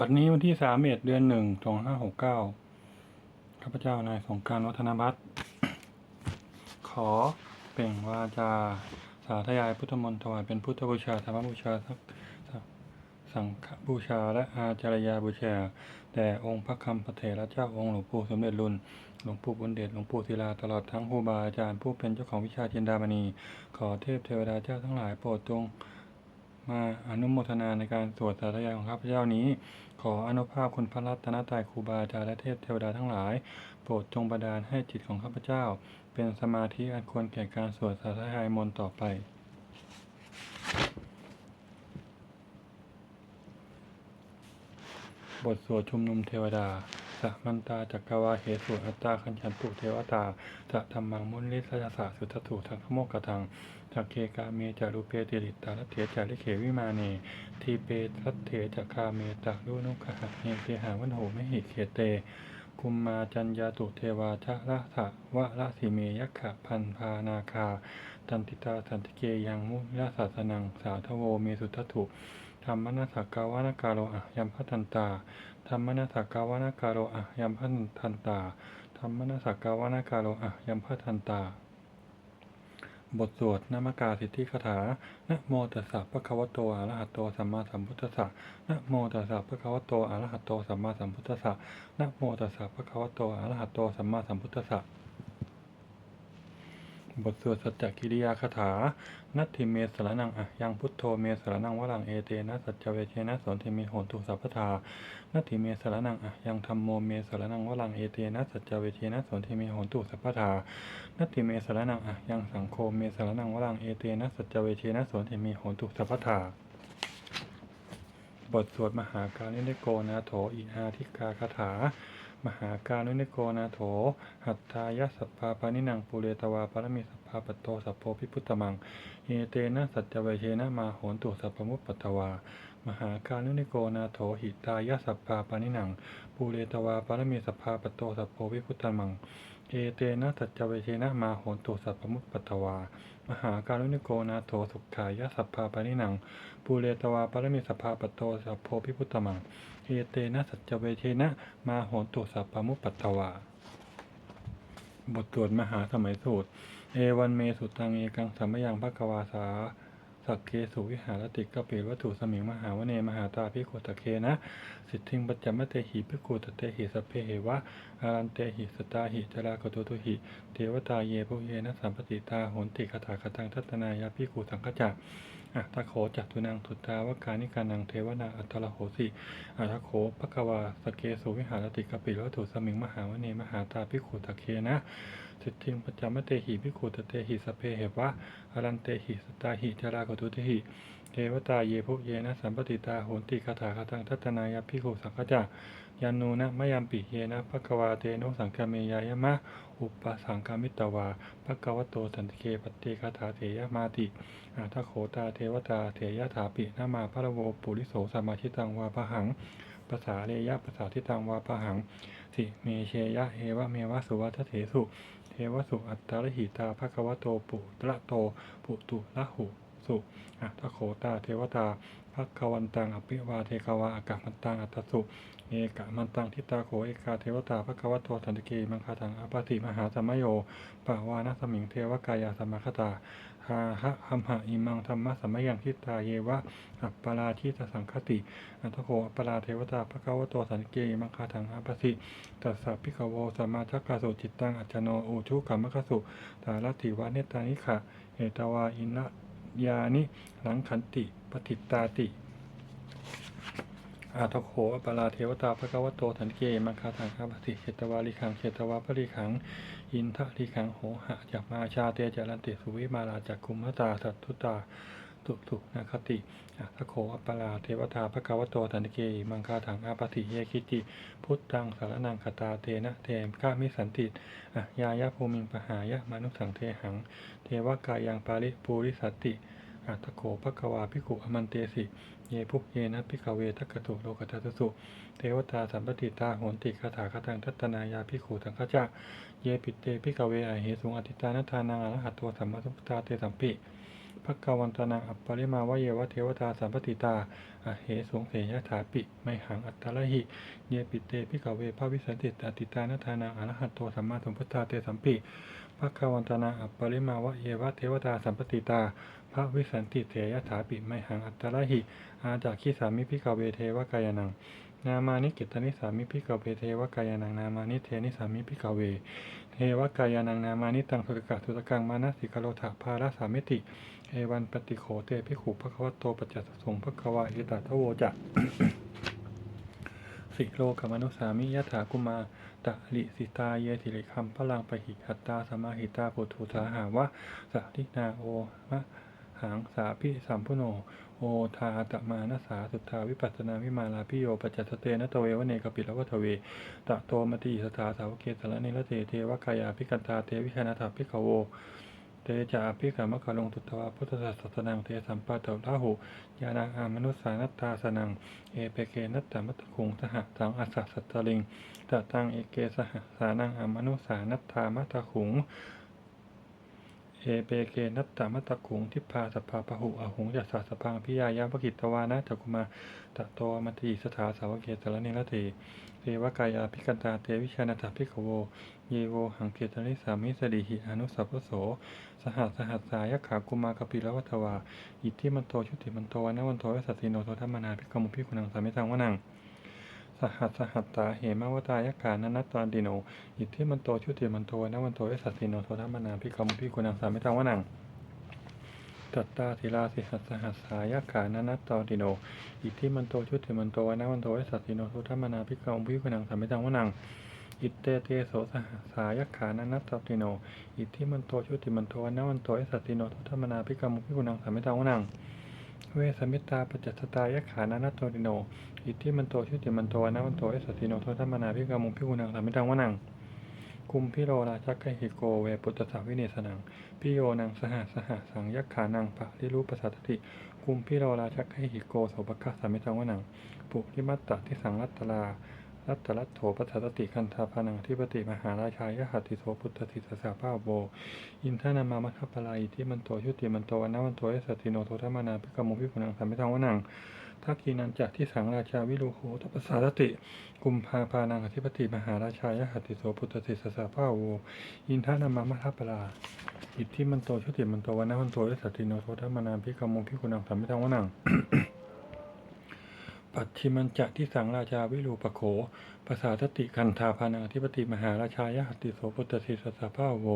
บัดนี้วันที่สามเอ็ดเดือนหนึ่งสองห้าหกเก้าข้าพเจ้านายสงการวัฒนบัตรขอเปล่งวาจาสาธยายพุทธมนต์ถวายเป็นพุทธบูชาธรรมบูชาสักสังฆบูชาและอาจารยาบูชาแด่องค์พระคำพระเถระเจ้าองค์หลวงปู่สมเด็จรุ่นหลวงปู่บุญเดชหลวงปู่ศิลาตลอดทั้งครูบาอาจารย์ผู้เป็นเจ้าของวิชาจินดามณี ขอเทพเทวดาเจ้าทั้งหลายโปรดจง มาอนุโมทนาในการสวดสาธยายของข้าพเจ้านี้ ขออนุภาพคุณพระรัตนตรัยครูบาอาจารย์และเทพเทวดาทั้งหลาย โปรดจงบันดาลให้จิตของข้าพเจ้า เป็นสมาธิอันควรแก่การสวดสาธยายมนต์ต่อไป บทสวดชุมนุมเทวดา สัมันตาจักกวาเหสุอัตตาคัญชันตุเทวตาจะธรรมังมุนลิสยสะสุทถุทังขโมกขทังจักเคกาเมจารุเปติริตาลเถจาริเขวิมาเนทีเปทัตเถจักคาเมตาลุนุขหะเนเทหาวันโหไมหิเขเตกุมมาจัญญาตุเทวาชะระสะวะระสิเมยักขะพันพานาคาตันติตาสันติเกยังมุนิราศาสนังสาทโวเมสุทัตถุ ธรรมนัสกาวานกาโลอะยัมพัทันตาธรรมนัสกาวานกาโลอะยัมพัทันตาธรรมนัสกาวานกาโลอะยัมพัทันตา บทสวดนามกาสิทธิคาถา นะโมตัสสะภะคะวโตอะระหะโตสัมมาสัมพุทธัสสะ นะโมตัสสะภะคะวโตอะระหะโตสัมมาสัมพุทธัสสะ นะโมตัสสะภะคะวโตอะระหะโตสัมมาสัมพุทธัสสะ บทสวดสัจจกิริยาคาถา นัตถิเมสรนังอะยังพุทโธเมสรนังวรังเอเตนะสัจจเวเชนะสนเทมิโหตุสัพพทา นัตถิเมสรนังอะยังธรรมโมเมสรนังวรังเอเตนะสัจจเวเชนะสนเทมิโหตุสัพพทา นัตถิเมสรนังอะยังสังโฆเมสรนังวรังเอเตนะสัจจเวเชนะสนเทมิโหตุสัพพทาบทสวดมหาการุณิโกนาโถอิอาทิกาคาถา มหาการุณิโกนาโถ หัตถายสัพพาปานินังปุเรตวาปรมิสัพพาปโตสัพโพพิพุตตมัง เอเตนะสัจจเวเชนะมาโหนตุสัพพมุปปัตวา มหาการุณิโกนาโถหิตายสัพพาปานินังปุเรตวาปรมิสัพพาปโตสัพโพพิพุตตมัง เอเตนะสัจจเวเชนะมาโหนตุสัพพมุปปัตวามหาการุณิโกนาโถสุขายสัพพาปานินังปุเรตวาปรมิสัพพาปโตสัพโพพิพุตตมัง เอเตนะสัจจเวเชนะ มาโหนตุสัพพมุปปัตตวา บทสวดมหาสมัยสูตร เอวันเมสุตังเอกังสัมมยังภควาสาสักเกสุวิหารติกะปิวัตถุสมิงมหาวเนมหาตาพิโกตะเคนะ สิทธิงปัจจมเตหิพิโกตเตหิสพเพเหวะอารันเตหิสตาหิจรากโตตุหิ เทวตาเยภุเยนะสัมปติตาโหนติคาถาคตังทัตนายาพิกูสังคจัก อัตโขจัตุนังทุตาวกานิการนังเทวนาอัตละโหสิอัตโขภะกวาสเกสุวิหารติกะปิวัตถุสมิงมหาวเนมหาตาพิขุตะเคนะสิทธิงปัจจามเตหิพิขุตเตหิสเพเหวะอรันเตหิสตาหิจารากตุเตหิ วตาเยภุเยนะสัมปติตาโหติคาถาคาตังทัตนายาพิขุสังฆจักยันนูนะมยัมปิเยนะภควาเตโนสังฆเมยายะมะ อุปสังฆมิตวาภควโตสันติเคปฏิคาถาเถยมาติอาทโขตาเทวตาเถยถาปินามาพระโวปุริโสสัมมาชิตังวาพหังภาษาเรยะภาษาทิตังวาพหัง สิเมเชยะเอวะเมวะสุวัฏเถสุเทวสุอัตตาลหิตาภควโตปุตระโตปุตุละหุ สุอัตโขตาเทวตาภควันตังอภิวาเทกวาอากามันตังอัตสุเอกะมันตังทิตาโขเอกาเทวตาภควโตสันติเกมังคาตังอปติมหาสมโยปาวานะสมิงเทวกายาสมคตาหาหะหัมหะอิมังธรรมะสมยังทิตาเยวะอัปปราทิตสังคติอัตโขอัปปราเทวตาภควโตสันติเกมังคาตังอปาติตัสสะพิกโวสมาทักาสุจิตตังอัจจโนโอชุกรรมกสุตาลติวาเนตานิขะเอตวาอินะ ยานิหลังขันติปฏิตาติ อาทโขอปาราเทวตาพระกวโตถันเกมังคาถังคาปฏิเขตวาลิขังเขตวาพริขัง อินทะริขังโหหะจากมาชาเตจารันติสุวิมาลาจากคุมมตาสัตตุตา ตุตุนาคติอัตถโขอัปปราเทวตาภควโตสันติเกมังคาถังอาปติเยคิจิพุทธังสารนังคตาเทนะเทมข้ามิสันติอะยายะภูมิงปหายะมนุสังเทหัง เทวกายังปาริปูริสติอัตถโขภควาภิกขุอมันเตสิ เยภุกเยนะพิกเวทักขตุโลกทัตสุ เทวตาสัมปติตาโหนติคาถาคตังทัตนายาภิขุสังฆจักเยปิเตพิกเวอเหสุงอติตานัทานังอรหัตโตสัมมาสัมพุทธาเตสัมปิ ภควันตนาอัปปริมาวะเยวะเทวตาสัมปติตาอเหสงเสยถาปิไมหังอัตตละหิเยปิเตพิกเวภาวิสันติตติตานาทานาอรหัตโตสัมมาสัมพุทธาเตสัมปิภควันตนาอัปปริมาวะเยวะเทวตาสัมปติตาพระวิสันติเถยถาปิไมหังอัตตละหิ อาจากขีสามิพิกเวเทวกายนังนามานิกิตานิสามิพิกเวเทวกายนังนามานิเทนิสามิพิกเว เทวกายนังนามานิตังสุตกะสุตกังมานะสิกโลถะภาราสามิติ เอวันปฏิโขเตพิขุภควตโตปัจจัสสงภควาเอตทโวจะสิโลกมนุสามิยถากุมาตะลิสิตาเยติริคัมพลังปหิหัตตาสมาหิตาปุถุสาหาวะสะทินาโอมะหังสาพิสัมพุโน โอทาตมานาสาสุทธาวิปัสนาวิมาลาพิโยปัจจสเตนะตเววเนกปิลวัตเวตะโตมติสถาสาวกเกสารนิรเตเทวกายาพิกันตาเทวิคณาถาพิกโว เตจาพิกามะกะลงตุตวาพุทธศาสนังเทสัมปะเตลาหุยานังอามนุสานัตตาสนัง เอเปเกนัตตมัตคุงสหสังอัสสะสัตตลิงตตังเอเกสหสานังอามนุสานัตตามัตคุงเอเปเกนัตตามัตคุงทิพาสภาปะหุอหุงจัสสะสพังพิยายาภกิตตวานะจักุมาตะโตมัติสถาสาวเกสารนิรเตเทวกายาพิกันตาเทวิชานาถาพิกโว เยโวหังเกตริสามิสดิหิอนุสัพโส สหัสสหัสสายขากุมากปิลวัตวา อิทธิมันโตชุติมันโตวนะวันโตยสัตติโนโทธรรมนาพิกมุพิคุนังสามิตังวนัง สหัสสหัตตาเหมาวตายกานันตตอนดิโน อิทธิมันโตชุติมันโตวนะวันโตยสัตติโนโทธรรมนาพิกมุพิคุนังสามิตังวนังตัตตาศิลาสิหัสสหัสสายกานันตตอนดิโน อิทธิมันโตชุติมันโตวนะวันโตยสัตติโนโทธรรมนาพิกมุพิคุนังสามิตังวนัง อิตเตเตโสสหสายขานันตติโน อิทธิมันโตชุติมันโตวันนวันโตเอสติโนทุธรรมนาพิกรรมุพิกุนังสามิตาวนัง เวสมิตาปัจจัตตายขานันตติโน อิทธิมันโตชุติมันโตวันนวันโตเอสติโนทุธรรมนาพิกรรมุพิกุนังสามิตาวนังคุมพิโรราชักหิโกเวปุตตสาวิเนสนังพิโยนังสหสหสังยักขานังปะริรูปสัตติคุมพิโรราชักหิโกโสภคัสสามิตาวนังปุริมัตตติสังรัตตลา รัตตลัตโถปัสสติคันธาพนังทิปติมหาราชายหัตติโสพุทธติสสาภาโวอินทนามามัคคปลาอิที่มันโตชุติมันโตวันนวันโตเอสติโนโทธรรมนาพิกมุพิพุนังสามิทังวนังทักกีนันจักที่สังราชาวิรูโหตปัสสารติ กุมภาพานังอธิปติมหาราชายหัตติโสพุทธติสสาภาโว อินทนามามัคคปลาอิที่มันโตชุติมันโตวันนวันโตเอสติโนโทธรรมนาพิกมุพิพุนังสามิทังวนัง ปัจฉิมันจะที่สังราชาวิรูปโขภาษาทติคันธาพานังอธิปติมหาราชายหัตติโสพุทธติสสะภาโว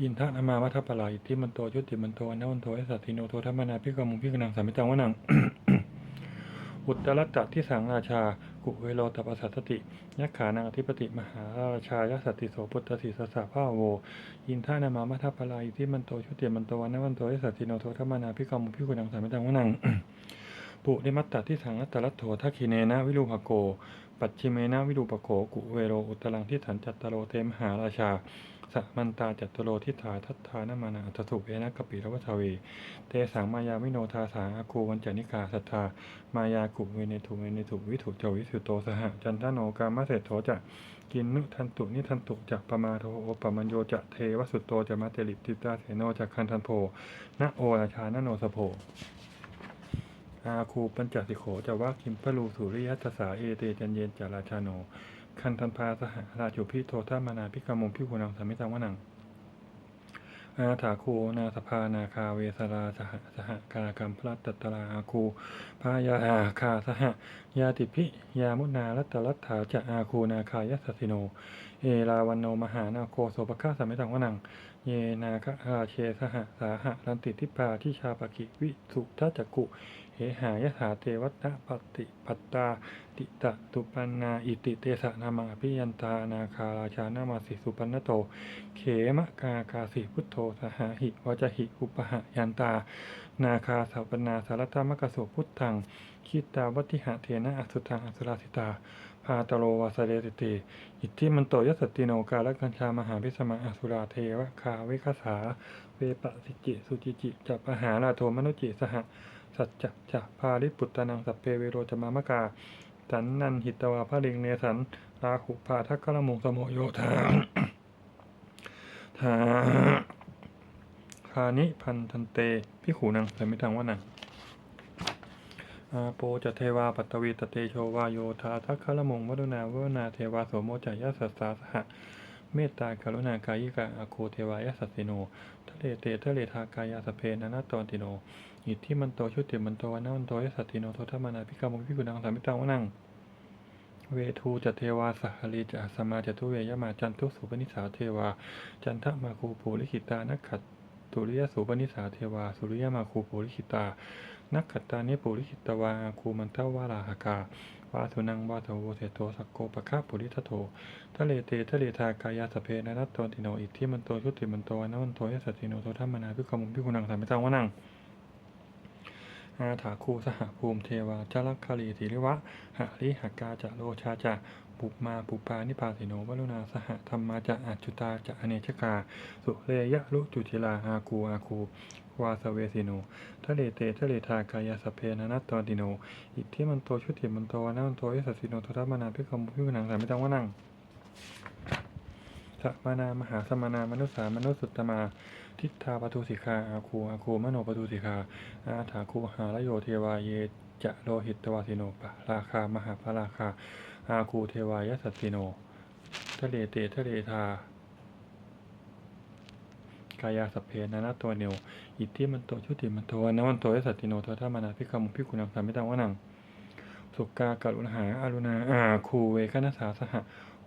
อินทนามาวัฏปลาอิทิมันโตชุติมันโตอนวันโตเอสัตติโนโทธรรมนาพิกรมุพิกนังสามิตังวนังอุตตรัตตะที่สังราชา กุเวโลตปัสสัตติยักขานังอธิปติมหาราชายสัตติโสพุทธติสสะภาโว อินทนามามัทปลาอิทิมันโตชุติมันโตอนนวันโตเอสัตติโนโทธรรมนาพิกรมุพิกนังสามิตังวนัง ปุริมัตตที่สังอัตตลัตโถทักขิเนนะวิรูปโก ปัจฉิเมนะวิรูปโขกุเวโรอุตตรังที่สันจัตตโรเทมหาราชาสะมันตาจัตตโรทิฏฐาทัตถานามานาอัตถุเอนะกปิรวัฏเว เตสังมายาวิโนทาสาอาคูวันจนิกาสัทธามายากุเวเนทุเวเนทุวิถุจวิสุโตสหจันทโนกามะเศรโถจะกินนุทันตุนิทันตุจะปมาโทโอปมัญโยจะเทวสุตโตจะมาเตลิปติตาเสโนจะคันทันโพนะโอราชานโนสโพ อาคูปัญจสิโขจะว่าคิมพลูสุริยัตสาเอเตจันเยนจาราชาโน คันทันพาสหราชุพิโทธามานาพิกามุมพิกุนังสามิตังวนัง อาถาคูนาสภานาคาเวสราสหสหกากรรมพลัตตตราอาคูพายาอาคาสหยาติพิยามุนารัตรัตถาจะอาคูนาคายัสสิโน เอราวันโนมหานาโคโสปะฆาสามิตังวนังเยนาคาเชสหสาหะรันติทิปาทิชาปกิวิสุทัจกุ เหหายถาเทวัตะปฏิปัตตา ติตะตุปันนา อิติเตสะนามาพิยันตานาคาราชานามาสิสุปันนโต เขมะกากาสิพุทโธสหาหิวจหิอุปหะยันตา นาคาสาวปนาสารตามกสุพุทธังคิตาวัติหะเทนะอสุทังอสุราสิตาพาตโรวาสเดติเตอิทธิมันโตยสสติโนกาลกัญชามหาพิสมาอสุราเทวคาเวคสาเวปะสิจิสุจิจิจับปหาราโทมนุจิสหะ สัจจะจะพาริปุตตานังสัพเพเวโรจมามกา สันนันหิตวาพระลิงเนสันราหุพาทักกละมุงสมโยธาทาคานิพันธันเตพิขูนังสมิตังวะนังอาโปจะเทวาปัตวีตเตโชวาโยธาทัคคะละมงวดุนาวนาเทวาโสโมจายสัสสาสหะเมตตากรุณากายิกาอาโคเทวายสัสสิโนทะเลเตทะเลทากายาสเพนานาตอนติโน อิทธิมันโตชุติมันโตวนาวันโตยสัสติโนโทธมานาพิกามงพิกุนังสามิตังวนัง เวทูจะเทวาสหลีจะสมาจตุเวยมาจันทุสุปนิสาเทวา จันทมาคูปูลิขิตานักขัดตุริยสุปนิสาเทวา สุริยมาคูปูลิขิตา นักขัตตานิปุริขิตวาอาคูมันเทวาราหกาวาสุนังวาโทโวเทโตสักโกปะคาปุริทโททะเลเตทะเลทากายาสเพนะนัตโตติโนอิทธิมันโตชุติมันโตนะมันโตยสัตติโนโทธรรมนาพิกมุงพิกุนังสามิตังวนัง อาถาคูสหภูมิเทวาจลักคลีติริวะหะริหกาจะโลชาจะปุมาปุปานิพาสิโนวรุณาสหธรรมาจะอัจจุตาจะอเนชกา สุเรยะลุจุติลาอาคูอาคูวาสเวสิโนทะเลเตทะเลทากายาสเพนนัตตอนติโน อิทธิมันโตชุติมันโตวนามันโตยสัสสิโนทธรรมนาพิกมุงพิกุนังสามิตังวะนังสัมมานามหาสมมานามนุษสามนุษสุตตมา ทิฏฐาปทุสิกาอาคูอาคูมโนปทุสิกาอาถาคูหาลโยเทวาเยจะโลหิตตวาสิโนปะราคามหาพระราคาอาคูเทวายสัสสิโน ทะเลเตทะเลทากายาสเพนานาตัวเนวอิทธิมันโตชุติมันโตนวันโตยสัตติโนโทธามานาพิกามุพิกุณังสามิตังวะนังสุกากรุณหาอารุณาอาคูเวคณสาสหะ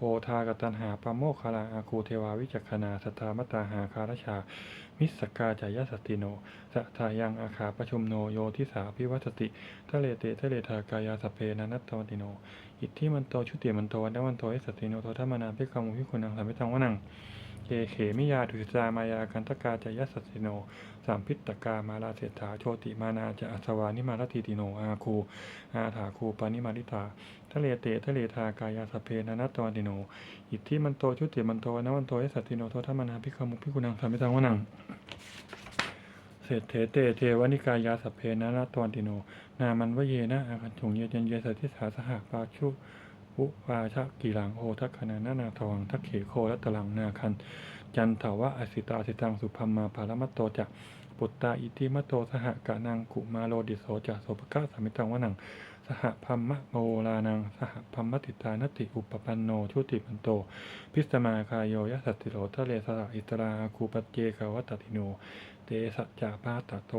โอทากตันหาปะโมคคาลาอาคูเทวาวิจักขณาสตามตาหาคารชา มิสกาจายสติโนสทายังอาคาประชุมโนโยทิสาพิวัตติทะเลเตทะเลทากายาสเพนานัตตวันติโน อิทธิมันโตชุติมันโตวันวันโตยสติโนโทธรรมนาพิกามุพิคุณังสามิตังวนัง เกเขมิยาดุจามายากันตกาจายสัสสิโนสามพิตกามาลาเศรษฐาโชติมานาจะอัสวานิมาลทีติโนอาคูอาถาคูปานิมาริตาทะเลเตทะเลทากายาสเพนันัตตวันติโน อิทธิมันโตชุติมันโตนวันโตยสัตติโนโทธรรมนาพิกามุพิกุนังสามิตังวะนังเศรษฐเตเทวนิกายาสเพนนัตตวันติโน นามันวเยนะอาคันถุงเยเจนเยสัทธิสาสหปาชุ อุปาชะกีหลังโอทักขณานานาทวังทักเขโครัตลังนาคัน จันทวะอสิตาสิตังสุพัมมาภารมัตโตจะปุตตาอิติมัตโตสหกะนังกุมาโลดิโสจะโสภกะสามิตังวะนัง สหพัมมะโมลานัง สหพัมมติตานติอุปปันโนชุติปันโต พิสมาคายโยยสัตติโลทะเลสระอิตราคูปัจเจกวัตติโน สัจจาปาตโต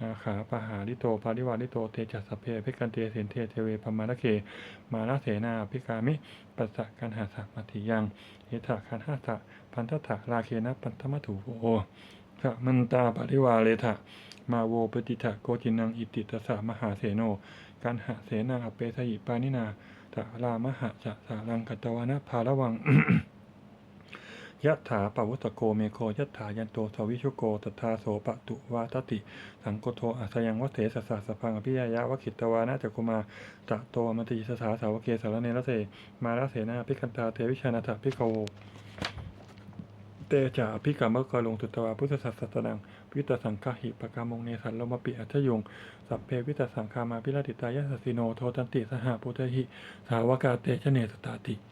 อาขาปหาริโตปาริวาริโต เตจัสสเพพิกันเตเสนเทเทเวปมาลเค มาลเสนาพิกามิปัสสะกันหาสัมติยังเอถะคันหาสะพันธะราเคนะปันธมัตุโอสะมันตาปริวาเลทะมาโวปฏิทะโกจินังอิติตสะมหาเสโนกันหะเสนาอเปสยิปานินาตะรามหะจะสารังกัตตวานะภาระวัง ยะถาปวุตโกเมโคยะถายันโตสวิชุโกตถาโสปะตุวาตติ สังโกโทอาสยังวเสสสะสะพังอภิยายะวะขิตวานะจักุมาตะโตมติสสาสาวเกสารเนรเสมาลเสนาพิคันตาเทวิชานาถพิโวเตจาพิกามะกะลงตุตวาพุทธสัสสนังวิตสังฆหิปกามงเนสันลมปิอัจยง สัพเพวิตสังคามาพิรติตายะสสิโนโทตันติสหปุตหิสาวกาเตชะเนสตาติ